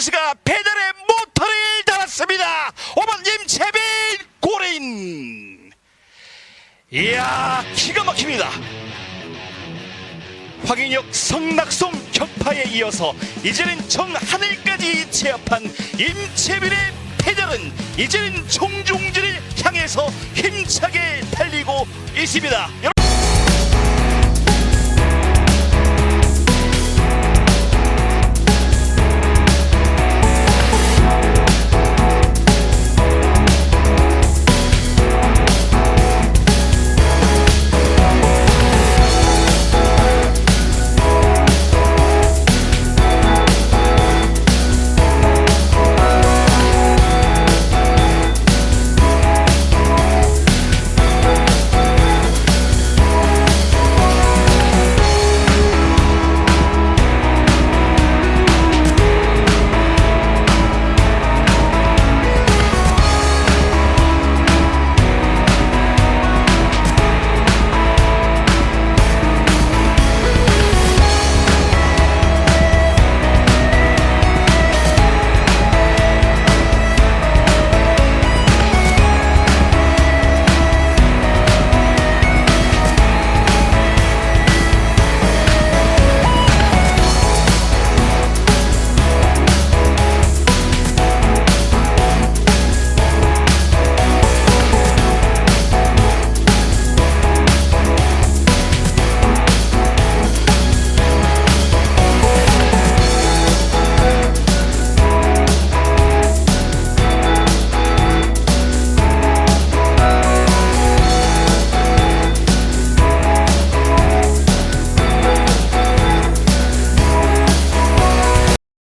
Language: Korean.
선수가 페달에 모터를 달았습니다. 5번 임채빈 고레인. 이야 기가 막힙니다. 황인혁 성낙송 격파에 이어서 이제는 정하늘까지 제압한 임채빈의 페달은 이제는 종종지를 향해서 힘차게 달리고 있습니다.